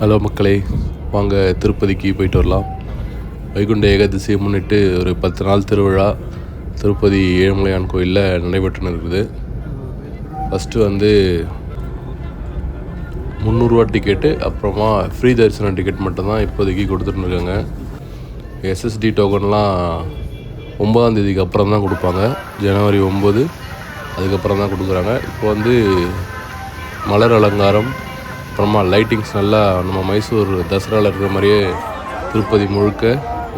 Hello மக்களே வாங்க திருப்பதிக்கு போயிட்டு வரலாம். வைகுண்ட ஏகாதசியை முன்னிட்டு ஒரு பத்து நாள் திருவிழா திருப்பதி ஏழுமலையான் கோயிலில் நடைபெற்று இருக்குது ஃபஸ்ட்டு வந்து முந்நூறுரூவா டிக்கெட்டு அப்புறமா ஃப்ரீ தரிசனம் டிக்கெட் மட்டும்தான் இப்போதைக்கு கொடுத்துட்டு இருக்காங்க. எஸ்எஸ்டி டோக்கன்லாம் ஒம்பதாம் தேதிக்கு அப்புறம் தான் கொடுப்பாங்க. ஜனவரி ஒம்பது அதுக்கப்புறம் தான் கொடுக்குறாங்க. இப்போ வந்து மலர் அலங்காரம் அப்புறமா லைட்டிங்ஸ் நல்லா நம்ம மைசூர் தசராவில் இருக்கிற மாதிரியே திருப்பதி முழுக்க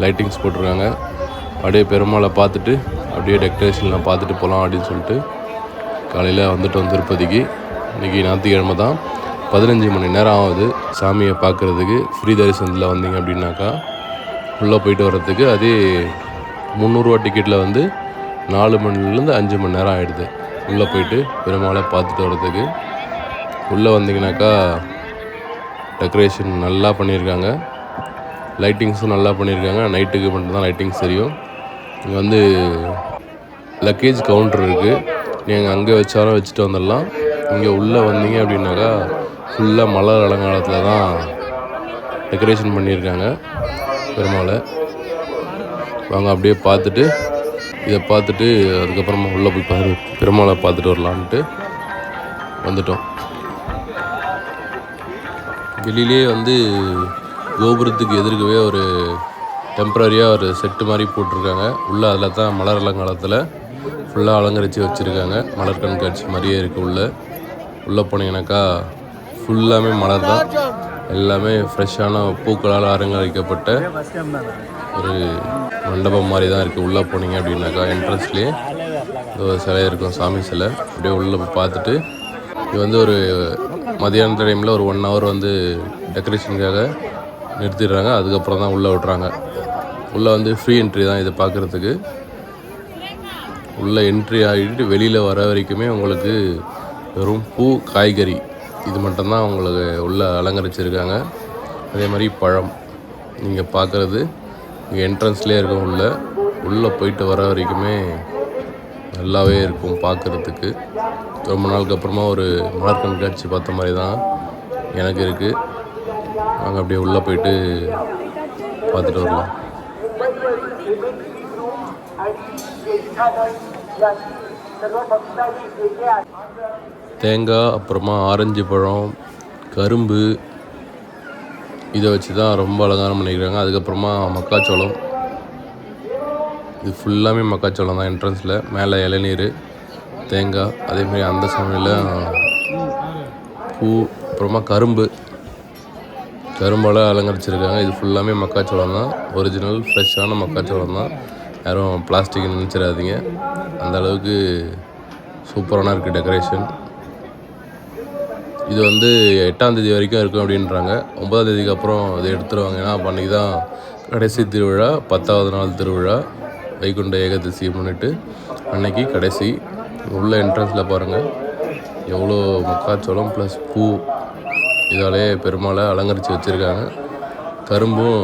லைட்டிங்ஸ் போட்டிருக்காங்க. அப்படியே பெருமாளை பார்த்துட்டு அப்படியே டெக்கரேஷன்லாம் பார்த்துட்டு போகலாம் அப்படின்னு சொல்லிட்டு காலையில் வந்துட்டோம் திருப்பதிக்கு. இன்றைக்கி ஞாயிற்றுக்கிழமை தான். பதினஞ்சு மணி நேரம் ஆகுது சாமியை பார்க்குறதுக்கு. ஃப்ரீ தரிசனத்தில் வந்தீங்க அப்படின்னாக்கா உள்ளே போயிட்டு வர்றதுக்கு அதே முந்நூறுரூவா டிக்கெட்டில் வந்து நாலு மணிலேருந்து அஞ்சு மணி நேரம் ஆகிடுது உள்ளே போயிட்டு பெருமாளை பார்த்துட்டு வர்றதுக்கு. உள்ளே வந்தீங்கன்னாக்கா டெக்கரேஷன் நல்லா பண்ணியிருக்காங்க. லைட்டிங்ஸும் நல்லா பண்ணியிருக்காங்க. நைட்டுக்கு மட்டும்தான் லைட்டிங்ஸ் தெரியும். இங்கே வந்து லக்கேஜ் கவுண்டர் இருக்குது நீங்கள் அங்கே வச்சாலும் வச்சுட்டு வந்துடலாம். இங்கே உள்ளே வந்தீங்க அப்படின்னாக்கா ஃபுல்லாக மலர் அலங்காரத்தில் தான் டெக்கரேஷன் பண்ணியிருக்காங்க. பெருமாளை. வாங்க அப்படியே பார்த்துட்டு இதை பார்த்துட்டு அதுக்கப்புறமா உள்ளே போய் பாரு. பெருமாளை பார்த்துட்டு வரலான்ட்டு வந்துட்டோம். வெளியிலே வந்து கோபுரத்துக்கு எதிர்க்கவே ஒரு டெம்ப்ரரியாக ஒரு செட்டு மாதிரி போட்டிருக்காங்க. உள்ளே அதில் தான் மலர் அலங்காலத்தில் ஃபுல்லாக அலங்கரித்து வச்சுருக்காங்க. மலர் கண்காட்சி மாதிரியே இருக்குது உள்ளே. உள்ளே போனீங்கன்னாக்கா ஃபுல்லாமே மலர் தான். எல்லாமே ஃப்ரெஷ்ஷான பூக்களால் அலங்கரிக்கப்பட்ட ஒரு மண்டபம் மாதிரி தான் இருக்குது உள்ளே போனீங்க அப்படின்னாக்கா என்ட்ரன்ஸ்லேயே ஒரு சிலை இருக்கும் சாமி சிலை. அப்படியே உள்ளே போய் பார்த்துட்டு இது வந்து ஒரு மதியான டைமில் ஒரு ஒன் ஹவர் வந்து டெக்கரேஷனுக்காக நிறுத்திடுறாங்க. அதுக்கப்புறம் தான் உள்ளே விட்றாங்க உள்ளே வந்து ஃப்ரீ என்ட்ரி தான் இதை பார்க்குறதுக்கு உள்ளே என்ட்ரி ஆகிட்டு வெளியில் வர வரைக்குமே உங்களுக்கு வெறும் பூ காய்கறி இது மட்டும்தான் உங்களுக்கு உள்ளே அலங்கரிச்சிருக்காங்க. அதே மாதிரி பழம் நீங்கள் பார்க்குறது இங்கே என்ட்ரன்ஸ்லேயே இருக்கும் உள்ளே உள்ளே போயிட்டு வர வரைக்குமே நல்லாவே இருக்கும் பார்க்குறதுக்கு. ரொம்ப நாளுக்கு அப்புறமா ஒரு மலர் கண்காட்சி பார்த்த மாதிரி தான் எனக்கு இருக்குது நாங்கள் அப்படியே உள்ளே போயிட்டு பார்த்துட்டு வரலாம். தேங்காய் அப்புறமா ஆரஞ்சு பழம் கரும்பு. இதை வச்சு தான் ரொம்ப அலங்காரம் பண்ணிக்கிறாங்க. அதுக்கப்புறமா மக்காச்சோளம். இது ஃபுல்லாமே மக்காச்சோளம் தான் என்ட்ரன்ஸில். மேலே இளநீர் தேங்காய் அதேமாரி அந்த சமையலில் பூ அப்புறமா கரும்பு. கரும்பால் அலங்கரிச்சிருக்காங்க. இது ஃபுல்லாமே மக்காச்சோளம் தான். ஒரிஜினல் ஃப்ரெஷ்ஷான மக்காச்சோளம் தான். யாரும் பிளாஸ்டிக் நினச்சிடாதீங்க. அந்த அளவுக்கு சூப்பரான இருக்குது டெக்கரேஷன் இது வந்து எட்டாந்தேதி வரைக்கும் இருக்கும் அப்படின்றாங்க. ஒன்பதாம் தேதிக்கு அப்புறம் இதை எடுத்துருவாங்க. ஏன்னா அப்போ அன்றைக்கி தான் கடைசி திருவிழா பத்தாவது நாள் திருவிழா. வைகுண்ட ஏகாதசியை முன்னிட்டு அன்னைக்கு கடைசி உள்ள என்ட்ரன்ஸில் பாருங்கள் எவ்வளோ மக்காச்சோளம் ப்ளஸ் பூ. இதாலே பெருமாளை அலங்கரித்து வச்சுருக்காங்க. கரும்பும்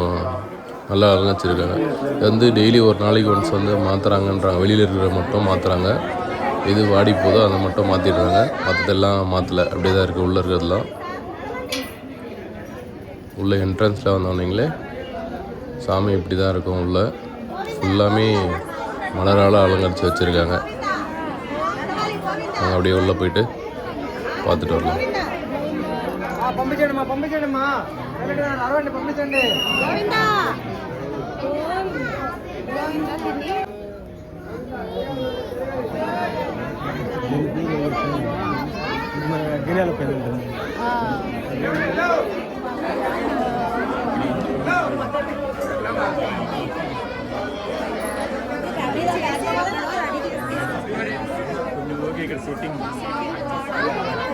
நல்லா அலங்கரிச்சிருக்காங்க. இது வந்து டெய்லி ஒரு நாளைக்கு ஒன்ஸ் வந்து மாற்றுறாங்கன்றாங்க வெளியில் இருக்கிற மட்டும் மாற்றுறாங்க எது வாடி போதோ அதை மட்டும் மாற்றிடுறாங்க மற்றதெல்லாம் மாற்றலை அப்படியே தான் இருக்குது உள்ளே இருக்கிறதுலாம் உள்ள என்ட்ரன்ஸில் வந்தோன்னீங்களே சாமி இப்படி தான் இருக்கும் உள்ளே. ஃபுல்லாமே மலரால் அலங்கரித்து வச்சுருக்காங்க நாங்கள் அப்படியே உள்ளே போயிட்டு பார்த்துட்டு வரலாம் పంపించండి మా పంపించండి మా అరవండి పంపించండి గిరియాల sitting.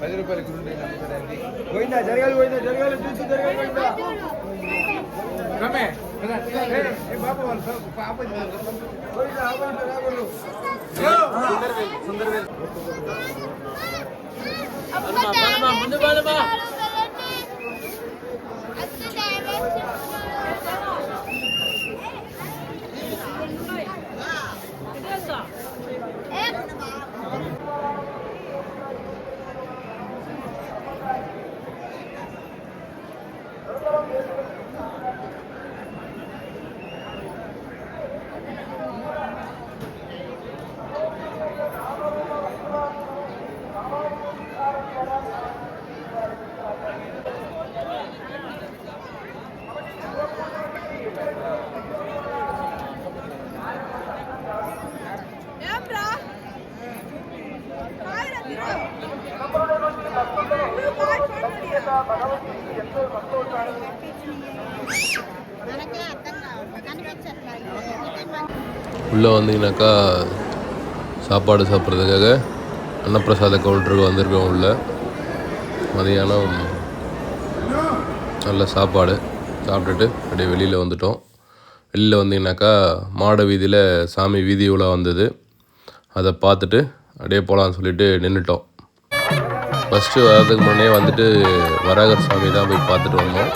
పది రూపాయలకి రెండు అమ్ముతారండి పోయిందా? జరగాలి పోయిందా? జరగాలి చూసి జరగాలి పోయిందా? రమే బాబు వాళ్ళు పాప పోయిందా ఆపండి రాకూడదు ముందు బాలమా మనకే అర్థం కావాలి కనిపించట్లేదు உள்ளே வந்தீங்கன்னாக்கா சாப்பாடு சாப்பிட்றதுக்காக அன்னப்பிரசாத கவுண்டருக்கு வந்திருக்கோம் உள்ள மதியானம் நல்ல சாப்பாடு சாப்பிட்டுட்டு அப்படியே வெளியில் வந்துட்டோம் வெளியில் வந்தீங்கன்னாக்கா மாட வீதியில் சாமி வீதி உலா வந்தது அதை பார்த்துட்டு அப்படியே போகலான்னு சொல்லிட்டு நின்றுட்டோம் ஃபஸ்ட்டு வர்றதுக்கு முன்னே வந்துட்டு வராகர் சாமி தான் போய் பார்த்துட்டு வந்தோம்.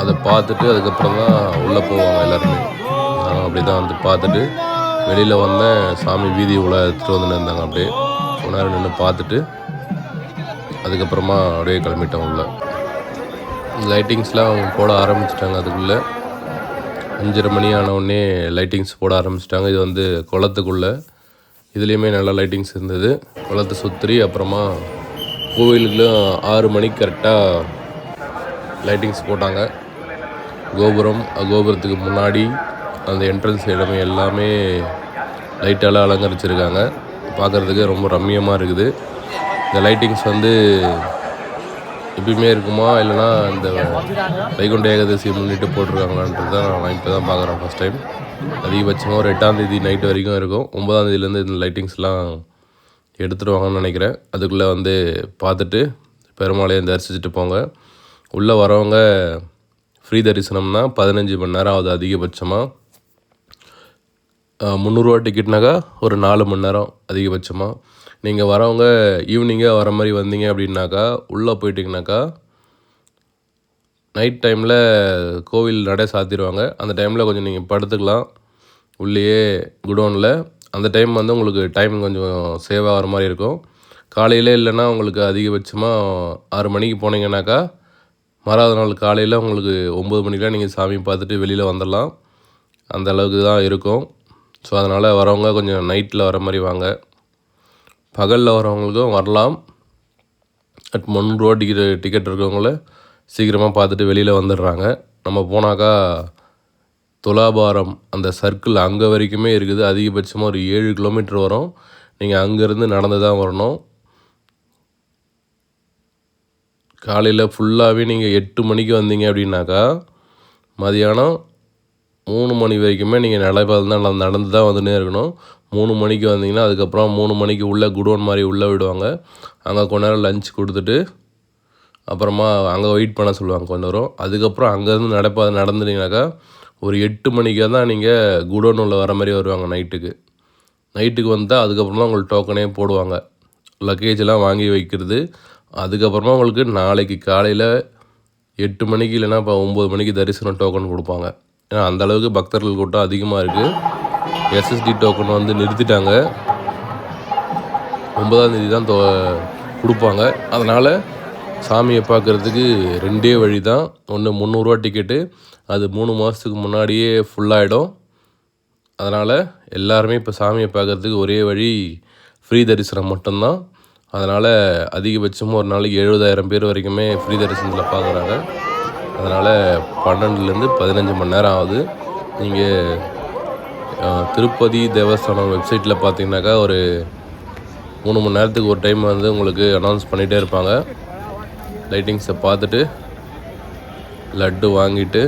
அதை பார்த்துட்டு அதுக்கப்புறம் தான் உள்ளே போவாங்க எல்லாருமே. நான் அப்படி தான் வந்து பார்த்துட்டு வெளியில் வந்தேன் சாமி வீதி உள்ள எடுத்துகிட்டு வந்து இருந்தாங்க அப்படியே. கொஞ்ச நேரம் நின்று பார்த்துட்டு அதுக்கப்புறமா அப்படியே கிளம்பிட்டோம் உள்ள. லைட்டிங்ஸ்லாம் போட ஆரம்பிச்சிட்டாங்க அதுக்குள்ளே. அஞ்சரை மணி ஆனவுடனே லைட்டிங்ஸ் போட ஆரம்பிச்சிட்டாங்க. இது வந்து குளத்துக்குள்ளே. இதுலேயுமே நல்லா லைட்டிங்ஸ் இருந்தது. குளத்தை சுற்றி அப்புறமா கோவிலுக்குலாம் ஆறு மணிக்கு கரெக்டாக லைட்டிங்ஸ் போட்டாங்க. கோபுரம் கோபுரத்துக்கு முன்னாடி அந்த என்ட்ரன்ஸ் இடமே எல்லாமே லைட்டால் அலங்கரிச்சிருக்காங்க. பார்க்குறதுக்கு ரொம்ப ரம்மியமாக இருக்குது. இந்த லைட்டிங்ஸ் வந்து எப்பயுமே இருக்குமா? இல்லைனா இந்த வைகுண்ட ஏகாதசி முன்னிட்டு போட்டிருக்காங்களான்றது தான் நான் இப்போ தான் பார்க்குறேன் ஃபஸ்ட் டைம் அதிகபட்சமாக ஒரு எட்டாம் தேதி வரைக்கும் இருக்கும். ஒன்பதாம் தேதியிலேருந்து இந்த லைட்டிங்ஸ்லாம் எடுத்துருவாங்கன்னு நினைக்கிறேன். அதுக்குள்ளே வந்து பார்த்துட்டு பெருமாளையும் தரிசிச்சுட்டு போங்க. உள்ளே வரவங்க ஃப்ரீ தரிசனம்னா பதினஞ்சு மணி நேரம் ஆகுது அதிகபட்சமாக முந்நூறுரூவா டிக்கெட்னாக்கா ஒரு நாலு மணி நேரம் அதிகபட்சமாக நீங்கள் வரவங்க ஈவினிங்காக வர மாதிரி வந்தீங்க அப்படின்னாக்கா உள்ளே போயிட்டிங்கனாக்கா நைட் டைமில் கோவில் நடை சாத்திடுவாங்க. அந்த டைமில் கொஞ்சம் நீங்கள் படுத்துக்கலாம். உள்ளேயே குடோனில் அந்த டைம் வந்து உங்களுக்கு டைம் கொஞ்சம் சேவ் ஆகிற மாதிரி இருக்கும். காலையில் இல்லைன்னா உங்களுக்கு அதிகபட்சமாக ஆறு மணிக்கு போனீங்கன்னாக்கா மறாவது நாள் காலையில் உங்களுக்கு ஒம்பது மணிக்கெலாம் நீங்கள் சாமி பார்த்துட்டு வெளியில் வந்துடலாம். அந்த அளவுக்கு தான் இருக்கும். ஸோ அதனால் வரவங்க கொஞ்சம் நைட்டில் வர மாதிரி வாங்க. பகலில் வரவங்களுக்கும் வரலாம். அட் முந்நூறுரூவா டிக்கெட் டிக்கெட் இருக்கிறவங்கள சீக்கிரமாக பார்த்துட்டு வெளியில் வந்துடுறாங்க. நம்ம போனாக்கா துலாபாரம் அந்த சர்க்கிள் அங்கே வரைக்குமே இருக்குது. அதிகபட்சமாக ஒரு ஏழு கிலோமீட்டர் வரும். நீங்கள் அங்கேருந்து நடந்து தான் வரணும். காலையில் ஃபுல்லாகவே நீங்கள் எட்டு மணிக்கு வந்தீங்க அப்படின்னாக்கா மதியானம் மூணு மணி வரைக்குமே நீங்கள் நடைபாதை தான் நடந்து நடந்து தான் வந்துனே இருக்கணும். மூணு மணிக்கு வந்தீங்கன்னா அதுக்கப்புறம் மூணு மணிக்கு உள்ளே குடோன் மாதிரி உள்ளே விடுவாங்க. அங்கே கொஞ்ச நேரம் லஞ்ச் கொடுத்துட்டு அப்புறமா அங்கே வெயிட் பண்ண சொல்லுவாங்க கொஞ்ச நேரம். அதுக்கப்புறம் அங்கேருந்து நடைபாதை நடந்துட்டீங்கனாக்கா ஒரு எட்டு மணிக்காக தான் நீங்கள் குடோன் உள்ள வர மாதிரி வருவாங்க நைட்டுக்கு. நைட்டுக்கு வந்தால் அதுக்கப்புறம் தான் உங்களுக்கு டோக்கனே போடுவாங்க. லக்கேஜ் வாங்கி வைக்கிறது. அதுக்கப்புறமா உங்களுக்கு நாளைக்கு காலையில் எட்டு மணிக்கு இல்லைன்னா இப்போ ஒம்பது மணிக்கு தரிசனம் டோக்கன் கொடுப்பாங்க. ஏன்னா அந்த அளவுக்கு பக்தர்கள் கூட்டம் அதிகமாக இருக்குது எஸ்எஸ்டி டோக்கன் வந்து நிறுத்திட்டாங்க. ஒன்பதாம் தேதி தான் தொ கொடுப்பாங்க. அதனால் சாமியை பார்க்குறதுக்கு ரெண்டே வழி தான் ஒன்று முந்நூறுரூவா டிக்கெட்டு அது மூணு மாதத்துக்கு முன்னாடியே ஃபுல்லாகிடும் அதனால் எல்லாருமே இப்போ சாமியை பார்க்குறதுக்கு ஒரே வழி ஃப்ரீ தரிசனம் மட்டும்தான். அதனால் அதிகபட்சமாக ஒரு நாளைக்கு எழுபதாயிரம் பேர் வரைக்குமே ஃப்ரீ தரிசனத்தில் பார்க்குறாங்க. அதனால் பன்னெண்டுலேருந்து பதினஞ்சு மணி நேரம் ஆகுது. நீங்கள் திருப்பதி தேவஸ்தானம் வெப்சைட்டில் பார்த்தீங்கன்னாக்கா ஒரு மூணு மணி நேரத்துக்கு ஒரு டைம் வந்து உங்களுக்கு அனௌன்ஸ் பண்ணிகிட்டே இருப்பாங்க. லைட்டிங்ஸை பார்த்துட்டு லட்டு வாங்கிட்டு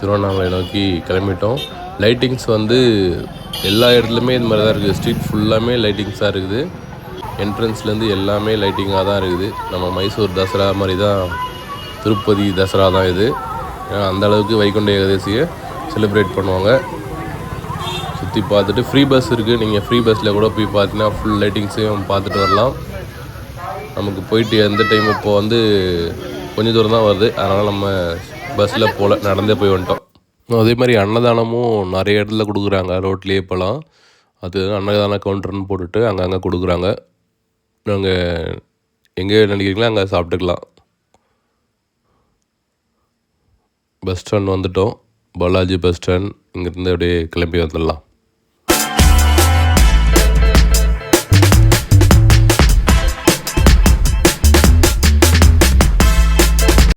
திருவண்ணாமலை நோக்கி கிளம்பிட்டோம். லைட்டிங்ஸ் வந்து எல்லா இடத்துலையுமே இது மாதிரி தான் இருக்குது. ஸ்ட்ரீட் ஃபுல்லாமே லைட்டிங்ஸாக இருக்குது. என்ட்ரன்ஸ்லேருந்து எல்லாமே லைட்டிங்காக தான் இருக்குது. நம்ம மைசூர் தசரா மாதிரி தான் திருப்பதி தசரா தான் இது. அந்த அளவுக்கு வைகுண்ட ஏகாதசியை செலிப்ரேட் பண்ணுவாங்க. சுற்றி பார்த்துட்டு ஃப்ரீ பஸ் இருக்குது நீங்கள் ஃப்ரீ பஸ்ஸில் கூட போய் பார்த்தீங்கன்னா ஃபுல் லைட்டிங்ஸையும் பார்த்துட்டு வரலாம். நமக்கு போயிட்டு எந்த டைம் இப்போ வந்து கொஞ்சம் தூரம் தான் வருது. அதனால் நம்ம பஸ்ஸில் போகல நடந்தே போய் வந்துட்டோம். அதே மாதிரி அன்னதானமும் நிறைய இடத்துல கொடுக்குறாங்க. ரோட்லேயே இப்போலாம் அது அன்னதான கவுண்டர்னு போட்டுட்டு அங்கங்கே கொடுக்குறாங்க. நாங்கள் எங்கே நினைக்கிறீங்களோ அங்கே சாப்பிட்டுக்கலாம். பஸ் ஸ்டாண்ட் வந்துட்டோம். பாலாஜி பஸ் ஸ்டாண்ட் இங்கேருந்து அப்படியே கிளம்பி வந்துடலாம்.